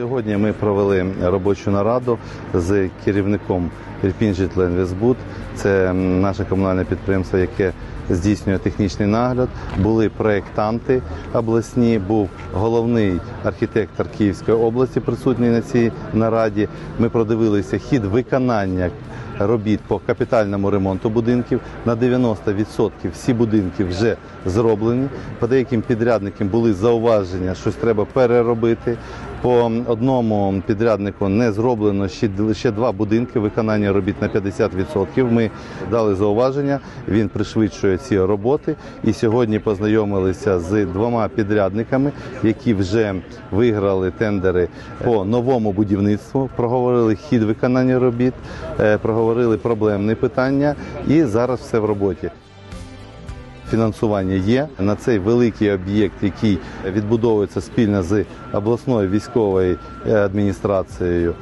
Сьогодні ми провели робочу нараду з керівником «Ірпінь-Житлоінвестбуд». Це наше комунальне підприємство, яке здійснює технічний нагляд. Були проєктанти обласні, був головний архітектор Київської області присутній на цій нараді. Ми продивилися хід виконання робіт по капітальному ремонту будинків. На 90% всі будинки вже зроблені. По деяким підрядникам були зауваження, щось треба переробити. По одному підряднику не зроблено ще, два будинки виконання робіт на 50%. Ми дали зауваження, він пришвидшує ці роботи. І сьогодні познайомилися з двома підрядниками, які вже виграли тендери по новому будівництву, проговорили хід виконання робіт, е, проговорили проблемні питання, і зараз все в роботі. Фінансування є на цей великий об'єкт, який відбудовується спільно з обласною військовою е, адміністрацією.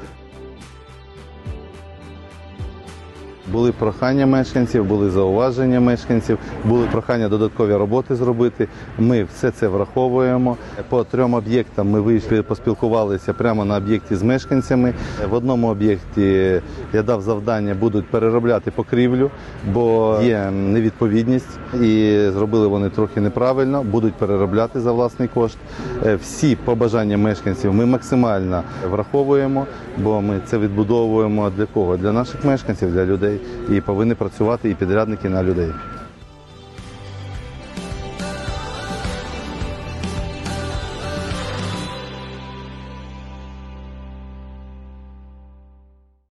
Були прохання мешканців, були зауваження мешканців, були прохання додаткові роботи зробити. Ми все це враховуємо. По трьом об'єктам ми вийшли, поспілкувалися прямо на об'єкті з мешканцями. В одному об'єкті я дав завдання, будуть переробляти покрівлю, бо є невідповідність, і зробили вони трохи неправильно. Будуть переробляти за власний кошт. Е, Всі побажання мешканців ми максимально враховуємо, бо ми це відбудовуємо для кого? Для наших мешканців, для людей, і повинні працювати і підрядники на людей.